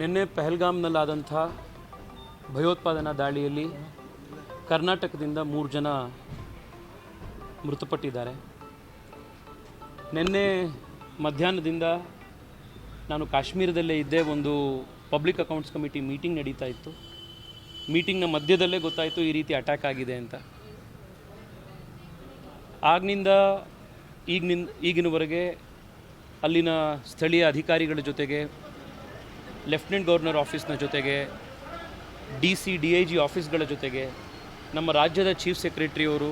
ನಿನ್ನೆ ಪೆಹಲ್ಗಾಮ್ನಲ್ಲಾದಂಥ ಭಯೋತ್ಪಾದನಾ ದಾಳಿಯಲ್ಲಿ ಕರ್ನಾಟಕದಿಂದ ಮೂರು ಜನ ಮೃತಪಟ್ಟಿದ್ದಾರೆ. ನಿನ್ನೆ ಮಧ್ಯಾಹ್ನದಿಂದ ನಾನು ಕಾಶ್ಮೀರದಲ್ಲೇ ಇದ್ದೆ, ಒಂದು ಪಬ್ಲಿಕ್ ಅಕೌಂಟ್ಸ್ ಕಮಿಟಿ ಮೀಟಿಂಗ್ ನಡೀತಾ ಇತ್ತು. ಮೀಟಿಂಗ್ನ ಮಧ್ಯದಲ್ಲೇ ಗೊತ್ತಾಯಿತು ಈ ರೀತಿ ಅಟ್ಯಾಕ್ ಆಗಿದೆ ಅಂತ. ಆಗ್ನಿಂದ ಈಗಿನ ಈಗಿನವರೆಗೆ ಅಲ್ಲಿನ ಸ್ಥಳೀಯ ಅಧಿಕಾರಿಗಳ ಜೊತೆಗೆ, ಲೆಫ್ಟಿನೆಂಟ್ ಗವರ್ನರ್ ಆಫೀಸ್ನ ಜೊತೆಗೆ, D C, D I G ಆಫೀಸ್ಗಳ ಜೊತೆಗೆ, ನಮ್ಮ ರಾಜ್ಯದ ಚೀಫ್ ಸೆಕ್ರೆಟರಿಯವರು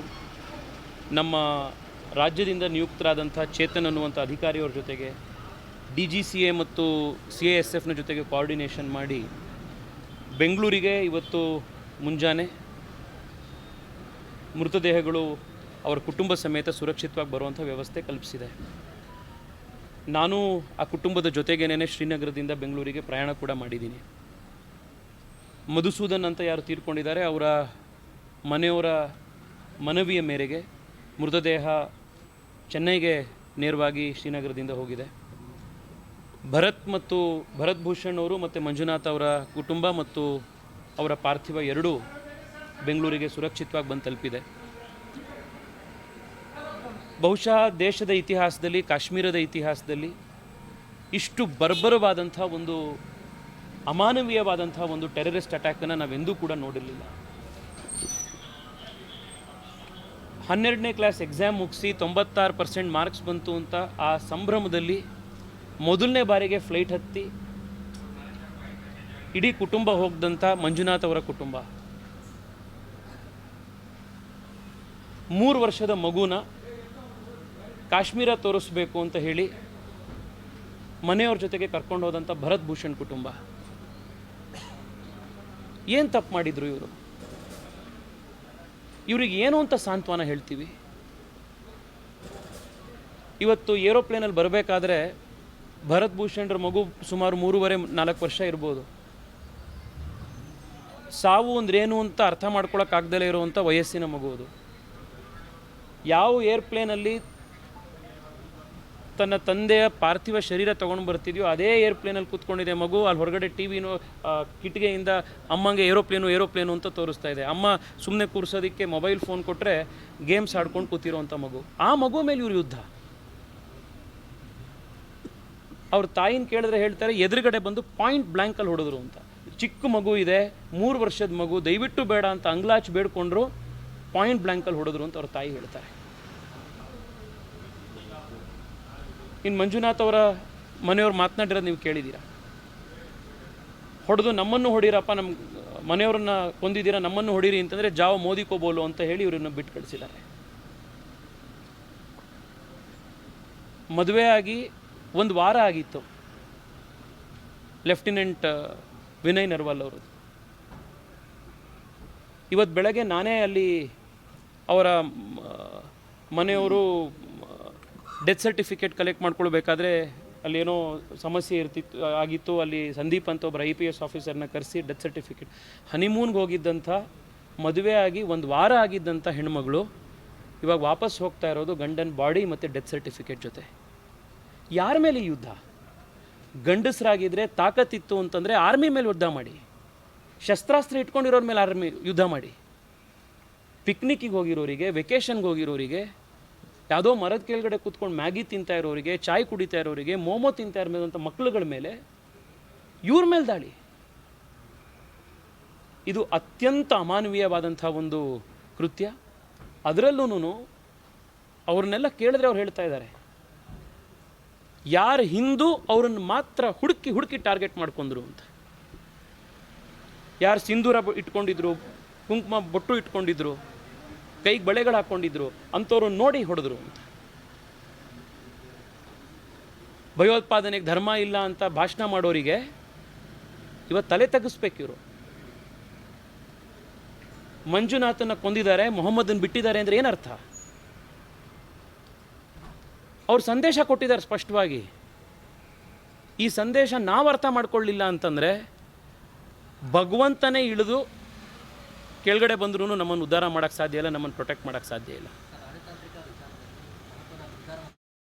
ನಮ್ಮ ರಾಜ್ಯದಿಂದ ನಿಯುಕ್ತರಾದಂಥ ಚೇತನ್ ಅನ್ನುವಂಥ ಅಧಿಕಾರಿಯವ್ರ ಜೊತೆಗೆ, ಡಿ ಜಿ ಸಿ ಎ ಮತ್ತು ಸಿ ಎ ಎಸ್ ಎಫ್ನ ಜೊತೆಗೆ ಕೋಆರ್ಡಿನೇಷನ್ ಮಾಡಿ, ಬೆಂಗಳೂರಿಗೆ ಇವತ್ತು ಮುಂಜಾನೆ, ಮೃತದೇಹಗಳು ಅವರ ಕುಟುಂಬ ಸಮೇತ ಸುರಕ್ಷಿತವಾಗಿ ಬರುವಂಥ ವ್ಯವಸ್ಥೆ ಕಲ್ಪಿಸಿದೆ. ನಾನು ಆ ಕುಟುಂಬದ ಜೊತೆಗೇನೆ ಶ್ರೀನಗರದಿಂದ ಬೆಂಗಳೂರಿಗೆ ಪ್ರಯಾಣ ಕೂಡ ಮಾಡಿದ್ದೀನಿ. ಮಧುಸೂದನ್ ಅಂತ ಯಾರು ತೀರ್ಕೊಂಡಿದ್ದಾರೆ, ಅವರ ಮನೆಯವರ ಮನವಿಯ ಮೇರೆಗೆ ಮೃತದೇಹ ಚೆನ್ನೈಗೆ ನೇರವಾಗಿ ಶ್ರೀನಗರದಿಂದ ಹೋಗಿದೆ. ಭರತ್ ಮತ್ತು ಭರತ್ ಭೂಷಣ್ ಅವರು ಮತ್ತು ಮಂಜುನಾಥ್ ಅವರ ಕುಟುಂಬ ಮತ್ತು ಅವರ ಪಾರ್ಥಿವ ಎರಡೂ ಬೆಂಗಳೂರಿಗೆ ಸುರಕ್ಷಿತವಾಗಿ ಬಂದು ತಲುಪಿದೆ. ಬಹುಶಃ ದೇಶದ ಇತಿಹಾಸದಲ್ಲಿ, ಕಾಶ್ಮೀರದ ಇತಿಹಾಸದಲ್ಲಿ ಇಷ್ಟು ಬರ್ಬರವಾದಂಥ ಒಂದು ಅಮಾನವೀಯವಾದಂಥ ಒಂದು ಟೆರರಿಸ್ಟ್ ಅಟ್ಯಾಕನ್ನು ನಾವೆಂದೂ ಕೂಡ ನೋಡಿರಲಿಲ್ಲ. ಹನ್ನೆರಡನೇ ಕ್ಲಾಸ್ ಎಕ್ಸಾಮ್ ಮುಗಿಸಿ ತೊಂಬತ್ತಾರು ಪರ್ಸೆಂಟ್ ಮಾರ್ಕ್ಸ್ ಬಂತು ಅಂತ ಆ ಸಂಭ್ರಮದಲ್ಲಿ ಮೊದಲನೇ ಬಾರಿಗೆ ಫ್ಲೈಟ್ ಹತ್ತಿ ಇಡೀ ಕುಟುಂಬ ಹೋಗ್ದಂಥ ಮಂಜುನಾಥ್ ಅವರ ಕುಟುಂಬ. ಮೂರು ವರ್ಷದ ಮಗುನ ಕಾಶ್ಮೀರ ತೋರಿಸ್ಬೇಕು ಅಂತ ಹೇಳಿ ಮನೆಯವ್ರ ಜೊತೆಗೆ ಕರ್ಕೊಂಡು ಹೋದಂಥ ಭರತ್ ಭೂಷಣ್ ಕುಟುಂಬ. ಏನು ತಪ್ಪು ಮಾಡಿದ್ರು ಇವರು? ಇವ್ರಿಗೆ ಏನು ಅಂತ ಸಾಂತ್ವನ ಹೇಳ್ತೀವಿ? ಇವತ್ತು ಏರೋಪ್ಲೇನಲ್ಲಿ ಬರಬೇಕಾದ್ರೆ ಭರತ್ ಭೂಷಣ್ರ ಮಗು ಸುಮಾರು ಮೂರುವರೆ, ನಾಲ್ಕು ವರ್ಷ ಇರ್ಬೋದು. ಸಾವು ಅಂದ್ರೇನು ಅಂತ ಅರ್ಥ ಮಾಡ್ಕೊಳಕ್ಕಾಗ್ದಲೇ ಇರುವಂಥ ವಯಸ್ಸಿನ ಮಗು ಅದು. ಯಾವ ಏರ್ಪ್ಲೇನಲ್ಲಿ ತನ್ನ ತಂದೆಯ ಪಾರ್ಥಿವ ಶರೀರ ತೊಗೊಂಡು ಬರ್ತಿದ್ಯೋ, ಅದೇ ಏರ್ಪ್ಲೇನಲ್ಲಿ ಕೂತ್ಕೊಂಡಿದೆ ಮಗು. ಅಲ್ಲಿ ಹೊರಗಡೆ ಟಿ ವಿನೂ ಕಿಟಿಗೆಯಿಂದ ಅಮ್ಮಂಗೆ ಏರೋಪ್ಲೇನು ಏರೋಪ್ಲೇನು ಅಂತ ತೋರಿಸ್ತಾ ಇದೆ. ಅಮ್ಮ ಸುಮ್ಮನೆ ಕೂರಿಸೋದಕ್ಕೆ ಮೊಬೈಲ್ ಫೋನ್ ಕೊಟ್ಟರೆ ಗೇಮ್ಸ್ ಆಡ್ಕೊಂಡು ಕೂತಿರೋವಂಥ ಮಗು. ಆ ಮಗು ಮೇಲೆ ಇವ್ರ ಯುದ್ಧ. ಅವ್ರ ತಾಯಿನ ಕೇಳಿದ್ರೆ ಹೇಳ್ತಾರೆ, ಎದುರುಗಡೆ ಬಂದು ಪಾಯಿಂಟ್ ಬ್ಲ್ಯಾಂಕಲ್ಲಿ ಹೊಡೆದ್ರು ಅಂತ. ಚಿಕ್ಕ ಮಗು ಇದೆ, ಮೂರು ವರ್ಷದ ಮಗು, ದಯವಿಟ್ಟು ಬೇಡ ಅಂತ ಅಂಗ್ಲಾಚ್ ಬೇಡ್ಕೊಂಡ್ರು ಪಾಯಿಂಟ್ ಬ್ಲ್ಯಾಂಕಲ್ಲಿ ಹೊಡೆದ್ರು ಅಂತ ಅವ್ರ ತಾಯಿ ಹೇಳ್ತಾರೆ. ಇನ್ನು ಮಂಜುನಾಥ್ ಅವರ ಮನೆಯವ್ರು ಮಾತನಾಡಿರೋದು ನೀವು ಕೇಳಿದ್ದೀರಾ? ಹೊಡೆದು ನಮ್ಮನ್ನು ಹೊಡೀರಪ್ಪ ನಮ್ಮ ಮನೆಯವ್ರನ್ನ ಕೊಂದಿದ್ದೀರಾ, ನಮ್ಮನ್ನು ಹೊಡೀರಿ ಅಂತಂದರೆ ಜಾವ ಮೋದಿ ಕೋಬೋಲು ಅಂತ ಹೇಳಿ ಇವರನ್ನು ಬಿಟ್ಟು ಕಳಿಸಿದ್ದಾರೆ. ಮದುವೆ ಆಗಿ ಒಂದು ವಾರ ಆಗಿತ್ತು. ಲೆಫ್ಟಿನೆಂಟ್ ವಿನಯ್ ನರ್ವಾಲ್ ಅವರು ಇವತ್ತು ಬೆಳಗ್ಗೆ ನಾನೇ ಅಲ್ಲಿ ಅವರ ಮನೆಯವರು ಡೆತ್ ಸರ್ಟಿಫಿಕೇಟ್ ಕಲೆಕ್ಟ್ ಮಾಡ್ಕೊಳ್ಬೇಕಾದ್ರೆ ಅಲ್ಲೇನೋ ಸಮಸ್ಯೆ ಇರ್ತಿತ್ತು, ಆಗಿತ್ತು. ಅಲ್ಲಿ ಸಂದೀಪ್ ಅಂತ ಒಬ್ಬರು ಐ ಪಿ ಎಸ್ ಆಫೀಸರ್ನ ಕರೆಸಿ ಡೆತ್ ಸರ್ಟಿಫಿಕೇಟ್ ಹನಿಮೂನ್ಗೆ ಹೋಗಿದ್ದಂಥ, ಮದುವೆ ಆಗಿ ಒಂದು ವಾರ ಆಗಿದ್ದಂಥ ಹೆಣ್ಮಗಳು ಇವಾಗ ವಾಪಸ್ ಹೋಗ್ತಾ ಇರೋದು ಗಂಡನ ಬಾಡಿ ಮತ್ತು ಡೆತ್ ಸರ್ಟಿಫಿಕೇಟ್ ಜೊತೆ. ಯಾರ ಮೇಲೆ ಯುದ್ಧ? ಗಂಡಸರಾಗಿದ್ದರೆ ತಾಕತ್ತಿತ್ತು ಅಂತಂದರೆ ಆರ್ಮಿ ಮೇಲೆ ಯುದ್ಧ ಮಾಡಿ. ಶಸ್ತ್ರಾಸ್ತ್ರ ಇಟ್ಕೊಂಡಿರೋರ ಮೇಲೆ ಆರ್ಮಿ ಯುದ್ಧ ಮಾಡಿ. ಪಿಕ್ನಿಕ್ಕಿಗೆ ಹೋಗಿರೋರಿಗೆ ವೆಕೇಷನ್ಗೆ ಹೋಗಿರೋರಿಗೆ ಯಾವುದೋ ಮರದ ಕೆಳಗಡೆ ಕೂತ್ಕೊಂಡು ಮ್ಯಾಗಿ ತಿಂತಾ ಇರೋರಿಗೆ, ಚಾಯ್ ಕುಡಿತಾ ಇರೋರಿಗೆ, ಮೋಮೋ ತಿಂತಾ ಇರೋಂಥ ಮಕ್ಕಳುಗಳ ಮೇಲೆ ಇವ್ರ ಮೇಲೆ ದಾಳಿ. ಇದು ಅತ್ಯಂತ ಅಮಾನವೀಯವಾದಂಥ ಒಂದು ಕೃತ್ಯ. ಅದರಲ್ಲೂ ಅವ್ರನ್ನೆಲ್ಲ ಕೇಳಿದ್ರೆ ಅವ್ರು ಹೇಳ್ತಾ ಇದ್ದಾರೆ. ಯಾರು ಹಿಂದೂ ಅವರನ್ನು ಮಾತ್ರ ಹುಡುಕಿ ಹುಡುಕಿ ಟಾರ್ಗೆಟ್ ಮಾಡ್ಕೊಂಡ್ರು ಅಂತ. ಯಾರು ಸಿಂಧೂರ ಇಟ್ಕೊಂಡಿದ್ರು, ಕುಂಕುಮ ಬೊಟ್ಟು ಇಟ್ಕೊಂಡಿದ್ರು ಕೈಗೆ ಬಳೆಗಳು ಹಾಕ್ಕೊಂಡಿದ್ರು ಅಂಥವ್ರು ನೋಡಿ ಹೊಡೆದ್ರು. ಭಯೋತ್ಪಾದನೆಗೆ ಧರ್ಮ ಇಲ್ಲ ಅಂತ ಭಾಷಣ ಮಾಡೋರಿಗೆ ಇವತ್ತು ತಲೆ ತಗ್ಗಿಸ್ಬೇಕು ಇವರು. ಮಂಜುನಾಥನ ಕೊಂದಿದ್ದಾರೆ ಮೊಹಮ್ಮದನ್ ಬಿಟ್ಟಿದ್ದಾರೆ ಅಂದರೆ ಏನರ್ಥ? ಅವ್ರು ಸಂದೇಶ ಕೊಟ್ಟಿದ್ದಾರೆ ಸ್ಪಷ್ಟವಾಗಿ. ಈ ಸಂದೇಶ ನಾವು ಅರ್ಥ ಮಾಡ್ಕೊಳ್ಳಿಲ್ಲ ಅಂತಂದರೆ ಭಗವಂತನೇ ಇಳಿದು ಕೆಳಗಡೆ ಬಂದ್ರೂ ನಮ್ಮನ್ನು ಉದ್ಧಾರ ಮಾಡೋಕ್ಕೆ ಸಾಧ್ಯ ಇಲ್ಲ ನಮ್ಮನ್ನು ಪ್ರೊಟೆಕ್ಟ್ ಮಾಡೋಕ್ಕೆ ಸಾಧ್ಯ ಇಲ್ಲ.